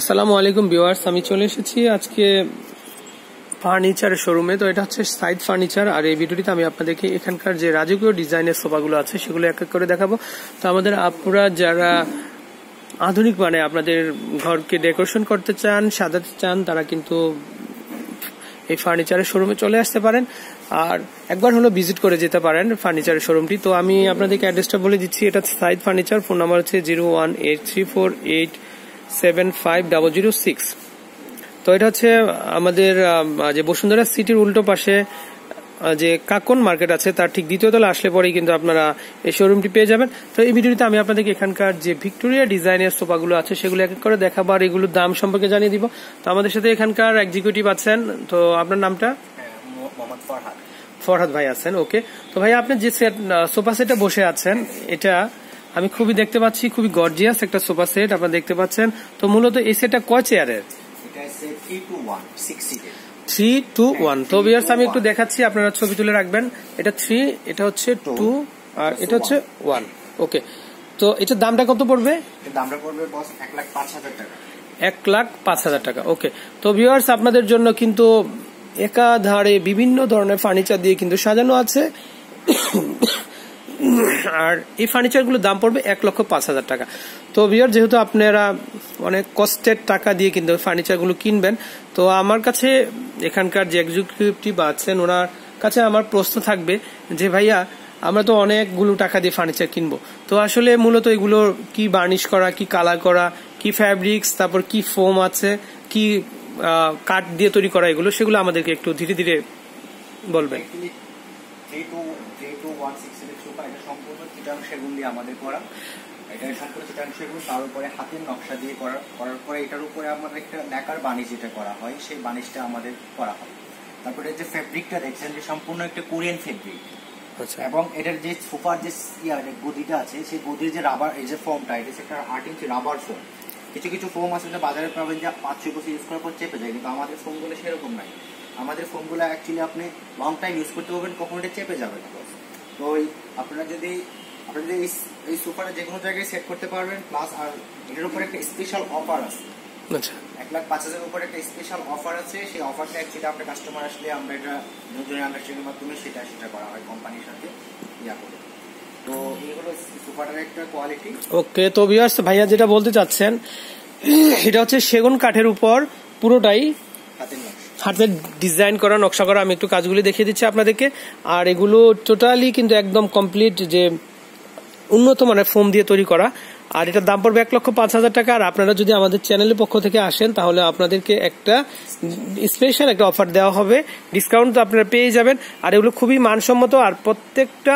আসসালামু আলাইকুম ভিউয়ার্স, আমি চলে এসেছি আজকে ফার্নিচারের শোরুমে। তো এটা হচ্ছে সাইড ফার্নিচার, আর এই ভিডিওটিতে আমি আপনাদেরকে এখানকার যে রাজকীয় ডিজাইনের সোফাগুলো আছে সেগুলো এক এক করে দেখাবো। তো আমাদের আপুরা যারা আধুনিক মানে আপনাদের ঘরকে ডেকোরেশন করতে চান, সাজাতে চান, তারা কিন্তু এই ফার্নিচারের শোরুমে চলে আসতে পারেন। আর একবার হলো ভিজিট করে যেতে পারেন ফার্নিচারের শোরুমটি। তো আমি আপনাদেরকে অ্যাড্রেসটা বলে দিচ্ছি, এটা সাইড ফার্নিচার, ফোন নাম্বার হচ্ছে zero one eight three four eight seven five double zero six তো এটা হচ্ছে আমাদের যে বসুন্ধরা সিটির উল্টো পাশে যে কাকন মার্কেট আছে তার ঠিক দ্বিতীয় তলা আসলে পরেই কিন্তু আপনারা এই শোরুমটি পেয়ে যাবেন। তো এই ভিডিওতে আমি আপনাদেরকে এখানকার যে ভিক্টোরিয়া ডিজাইনের সোফাগুলো আছে সেগুলো এক এক করে দেখাবো আর এগুলোর দাম সম্পর্কে জানিয়ে দিব। তো আমাদের সাথে এখানকার এক্সিকিউটিভ আছেন তো আপনার নামটা? ফরহাদ। ভাই আছেন ওকে তো ভাই আপনি যে সেট সোফা সেটে বসে আছেন এটা আমি খুবই দেখতে পাচ্ছি খুবই গর্জিয়াস একটা সোফা সেট আপনারা দেখতে পাচ্ছেন। তো মূলত এই সেটটা কয় চেয়ারের থ্রি টু ওয়ান তো বিয়ার্স আমি একটু দেখাচ্ছি আপনারা ছবি তুলে রাখবেন। এটা থ্রি এটা হচ্ছে টু আর এটা হচ্ছে ওয়ান ওকে তো এটার দামটা কত পড়বে? দামটা পড়বে বস এক লাখ পাঁচ হাজার টাকা। এক লাখ পাঁচ হাজার টাকা। ওকে তো ভিউয়ার্স আপনাদের জন্য কিন্তু একাধারে বিভিন্ন ধরনের ফার্নিচার দিয়ে কিন্তু সাজানো আছে। আর এই ফার্নিচারগুলোর দাম পড়বে এক লক্ষ পাঁচ হাজার টাকা। তো বিয়ার যেহেতু আপনারা অনেক কষ্টের টাকা দিয়ে কিন্তু ফার্নিচারগুলো কিনবেন, তো আমার কাছে এখানকার যে এক্সিকিউটিভ আছেন, ওনার কাছে আমার প্রশ্ন থাকবে যে, ভাইয়া, আমরা তো অনেকগুলো টাকা দিয়ে ফার্নিচার কিনবো। তো আসলে মূলত এগুলো কি বার্নিশ করা, কি কালার করা, কি ফ্যাব্রিক্স তারপর কি ফোম আছে, কি কাঠ দিয়ে তৈরি করা, এগুলো সেগুলো আমাদেরকে একটু ধীরে ধীরে বলবেন। এটা সম্পূর্ণ চিটাং সেগুন দিয়ে আমাদের করা। এটা সম্পূর্ণ চিটাং সেগুন তার উপরে হাতের নকশা দিয়ে করা করার পরে এটার উপরে আমাদের একটা ন্যাকার বানিশ যেটা করা হয় সেই আমাদের করা হয়। তারপরে যে ফেব্রিকটা দেখছেন যে সম্পূর্ণ একটা কোরিয়ান ফেব্রিক আচ্ছা। এবং এটার যে সোফার যে গদিটা আছে সেই গদির যে রাবার এই যে ফোমটা এটা একটা আট ইঞ্চি রাবার ফোম কিছু কিছু ফোম আছে যেটা বাজারে পাবেন যে পাঁচ ছয় বছর ইউজ করার পর চেপে যায় কিন্তু আমাদের ফোমগুলো সেরকম নাই। আমাদের ফোমগুলো অ্যাকচুয়ালি আপনি লং টাইম ইউজ করতে পারবেন কখন এটা চেপে যাবে না। তো ওই আপনারা যদি আপনারা যদি এই সোফাটা যে কোনো জায়গায় সেট করতে পারবেন প্লাস আর এটার উপরে একটা স্পেশাল অফার আছে। আচ্ছা। এক লাখ পাঁচ হাজারের উপরে একটা স্পেশাল অফার আছে সেই অফারটা অ্যাকচুয়ালি আপনার কাস্টমার আসলে আমরা এটা দুজনের আন্ডারস্ট্যান্ডিং মাধ্যমে সেটা সেটা করা হয় কোম্পানির সাথে ইয়া করে। তো এই হলো একটা কোয়ালিটি ওকে তো ভিউয়ার্স ভাইয়া যেটা বলতে চাচ্ছেন এটা হচ্ছে সেগুন কাঠের উপর পুরোটাই হাতের নকশা হাতের ডিজাইন করা, নকশা করা, আমি একটু কাজগুলি দেখিয়ে দিচ্ছি আপনাদেরকে। আর এগুলো টোটালি কিন্তু একদম কমপ্লিট যে উন্নত মানের ফোম দিয়ে তৈরি করা। আর এটার দাম পড়বে এক লক্ষ পাঁচ হাজার টাকা। আর আপনারা যদি আমাদের চ্যানেলের পক্ষ থেকে আসেন, তাহলে আপনাদেরকে একটা স্পেশাল একটা অফার দেওয়া হবে। ডিসকাউন্ট তো আপনারা পেয়ে যাবেন। আর এগুলো খুবই মানসম্মত। আর প্রত্যেকটা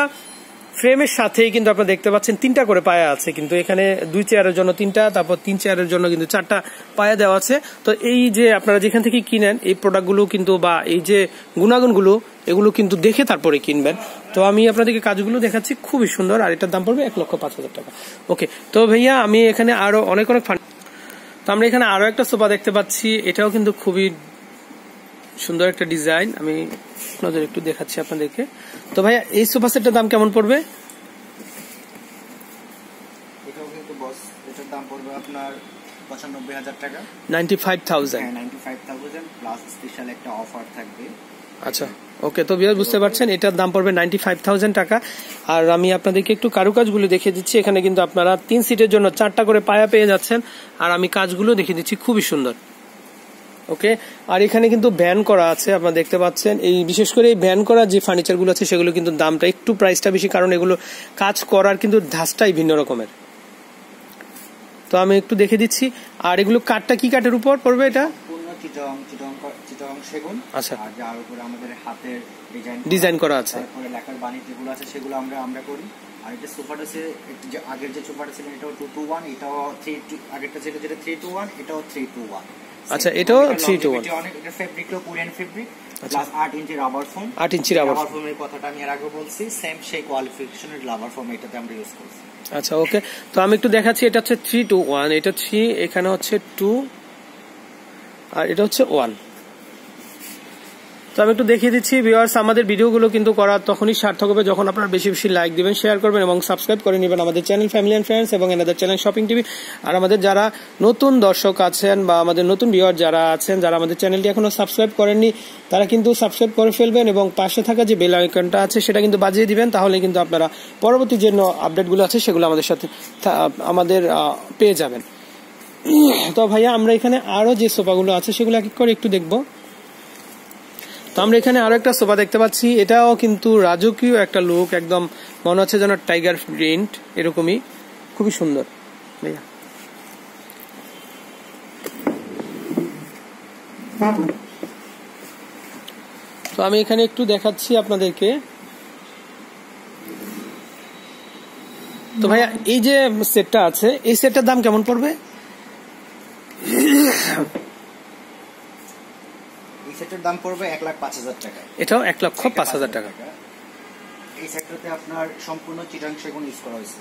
ফ্রেমের সাথেই কিন্তু আপনারা দেখতে পাচ্ছেন তিনটা করে পায়া আছে, কিন্তু এখানে দুই চেয়ারের জন্য তিনটা, তারপর তিন চেয়ারের জন্য কিন্তু চারটা পায়া দেওয়া আছে। তো এই যে আপনারা যেখান থেকে কিনেন, এই প্রোডাক্টগুলো কিন্তু বা এই যে গুণাগুণগুলো, এগুলো কিন্তু দেখে তারপরে কিনবেন। তো আমি আপনাদেরকে কাজগুলো দেখাচ্ছি, খুবই সুন্দর, আর এটার দাম পড়বে এক লক্ষ পাঁচ হাজার টাকা। ওকে, তো ভাইয়া, আমি এখানে আরও অনেক অনেক ফান্ড তো আমরা এখানে আরও একটা সোফা দেখতে পাচ্ছি, এটাও কিন্তু খুবই সুন্দর একটা ডিজাইন আমি আপনাদের একটু দেখাচ্ছি আপনাদেরকে। তো ভাইয়া এই সোফা সেটটার দাম কেমন পড়বে? এটাও কিন্তু বস এটার দাম পড়বে আপনার পঁচানব্বই হাজার টাকা। নাইনটি ফাইভ থাউজেন্ড হ্যাঁ ninety five thousand plus special একটা অফার থাকবে। আচ্ছা ওকে তো বিয়ার বুঝতে পারছেন এটার দাম পড়বে নাইনটি ফাইভ থাউজেন্ড টাকা। আর আমি আপনাদেরকে একটু কারুকাজগুলো দেখিয়ে দিচ্ছি এখানে কিন্তু আপনারা তিন সিটের জন্য চারটা করে পায়া পেয়ে যাচ্ছেন। আর আমি কাজগুলো দেখিয়ে দিচ্ছি খুবই সুন্দর। ওকে? আর এখানে কিন্তু ব্যান করা আছে আপনারা দেখতে পাচ্ছেন। এই বিশেষ করে এই ব্যান করা যে ফার্নিচারগুলো আছে সেগুলো কিন্তু দামটা একটু প্রাইসটা বেশি কারণ এগুলো কাজ করার কিন্তু ধাঁচটাই ভিন্ন রকমের। তো আমি একটু দেখে দিচ্ছি। আর এগুলো কাঠটা কি কাঠের উপর পড়বে এটা? আচ্ছা। যার উপরে আমাদের হাতের ডিজাইন ডিজাইন করা আছে। লেখার বাণী আছে সেগুলো আমরা আমরা করি। আর এটা সোফাটা আছে যে আগের যে সোফাটা ছিল এটাও টু টু ওয়ান এটাও থ্রি টু আগেরটা ছিল যেটা থ্রি টু ওয়ান এটাও থ্রি টু ওয়ান আচ্ছা, এটাও 3-2-1 অনেক এটা ফেব্রিকটাও কোরিয়ান ফেব্রিক। প্লাস আট ইঞ্চি রাবার ফোম আট ইঞ্চি রাবার রাবার ফোমের কথাটা আমি এর আগে বলছি সেম সেই কোয়ালিফিকেশনের রাবার ফোম এটাতে আমরা ইউজ করছি। আচ্ছা ওকে তো আমি একটু দেখাচ্ছি এটা হচ্ছে থ্রি টু ওয়ান এটা থ্রি এখানে হচ্ছে টু আর এটা হচ্ছে ওয়ান তো আমি একটু দেখিয়ে দিচ্ছি ভিওয়ার্স আমাদের ভিডিওগুলো কিন্তু করা তখনই সার্থক হবে যখন আপনারা বেশি বেশি লাইক দিবেন শেয়ার করবেন এবং সাবস্ক্রাইব করে নেবেন আমাদের চ্যানেল ফ্যামিলি অ্যান্ড ফ্রেন্ডস এবং এনাদের চ্যানেল শপিং টিভি আর আমাদের যারা নতুন দর্শক আছেন বা আমাদের নতুন ভিউয়ার যারা আছেন, যারা আমাদের চ্যানেলটি এখনও সাবস্ক্রাইব করেননি, তারা কিন্তু সাবস্ক্রাইব করে ফেলবেন এবং পাশে থাকা যে বেল আইকনটা আছে, সেটা কিন্তু বাজিয়ে দিবেন, তাহলে কিন্তু আপনারা পরবর্তী যে আপডেটগুলো আছে, সেগুলো আমাদের সাথে আমাদের পেয়ে যাবেন। তো ভাইয়া, আমরা এখানে আরও যে সোফাগুলো আছে, সেগুলো এক এক করে একটু দেখব। তো আমরা এখানে আরও একটা সোফা দেখতে পাচ্ছি। এটাও কিন্তু রাজকীয় একটা লুক, একদম মনে হচ্ছে যেন টাইগার প্রিন্ট এরকমই। খুবই সুন্দর। ভাইয়া। তো আমি এখানে একটু দেখাচ্ছি আপনাদেরকে। তো ভাইয়া, এই যে সেটটা আছে, এই সেটটার দাম কেমন পড়বে? সেটের দাম পড়বে এক লাখ পাঁচ হাজার টাকা। এটাও এক লক্ষ পাঁচ হাজার টাকা। এই সেক্টরতে আপনার সম্পূর্ণ চিটাং সেগুন ইউজ করা হয়েছে।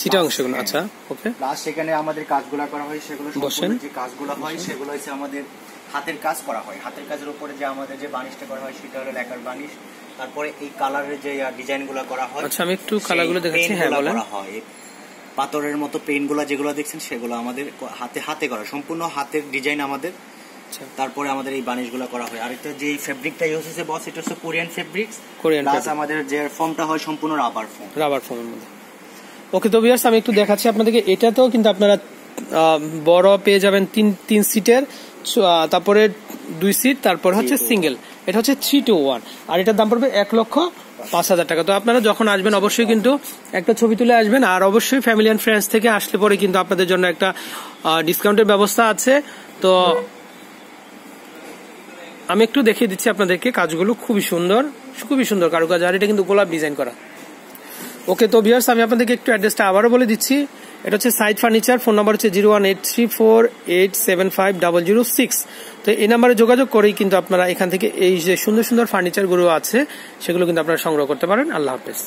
চিটাং সেগুন আচ্ছা ওকে প্লাস সেখানে আমাদের কাজগুলো করা হয় সেগুলো বসেন। যে কাজগুলো হয় সেগুলো হচ্ছে আমাদের হাতের কাজ করা হয়। হাতের কাজের উপরে যে আমাদের যে বানিশটা করা হয় সেটা হলো লেকার বানিশ তারপরে এই কালারের যে ডিজাইনগুলো করা হয় আচ্ছা আমি একটু কালারগুলো দেখাচ্ছি। হ্যাঁ বলেন। হয়। পাথরের মতো পেনগুলো যেগুলো দেখছেন সেগুলো আমাদের হাতে হাতে করা। সম্পূর্ণ হাতের ডিজাইন আমাদের তারপরে আমাদের এই বানিশগুলো করা হয়। আরেকটা যে ফেব্রিকটা ইউজ হয়েছে বস এটা হচ্ছে কোরিয়ান ফেব্রিক্স কোরিয়ান প্লাস আমাদের যে ফর্মটা হয় সম্পূর্ণ রাবার ফর্ম রাবার ফর্মের মধ্যে। ওকে তো বিয়ার্স আমি একটু দেখাচ্ছি আপনাদেরকে। এটাতেও কিন্তু আপনারা বড় পেয়ে যাবেন তিন তিন সিটের তারপরে দুই সিট তারপর হচ্ছে সিঙ্গেল এটা হচ্ছে থ্রি টু ওয়ান আর এটার দাম পড়বে এক লক্ষ পাঁচ হাজার টাকা। তো আপনারা যখন আসবেন অবশ্যই কিন্তু একটা ছবি তুলে আসবেন। আর অবশ্যই ফ্যামিলি অ্যান্ড ফ্রেন্ডস থেকে আসলে পরে কিন্তু আপনাদের জন্য একটা ডিসকাউন্টের ব্যবস্থা আছে। তো আমি একটু দেখিয়ে দিচ্ছি আপনাদেরকে কাজগুলো। খুবই সুন্দর খুবই সুন্দর কারুকাজ। আর এটা কিন্তু গোলাপ ডিজাইন করা। ওকে, তো ভিয়ার্স আমি আপনাদেরকে একটু অ্যাড্রেসটা আবারও বলে দিচ্ছি। এটা হচ্ছে সাইড ফার্নিচার, ফোন নাম্বার হচ্ছে zero one eight three four eight seven five double zero six. তো এই নাম্বারে যোগাযোগ করেই কিন্তু আপনারা এখান থেকে এই যে সুন্দর সুন্দর ফার্নিচারগুলো আছে, সেগুলো কিন্তু আপনারা সংগ্রহ করতে পারেন। আল্লাহ হাফেজ।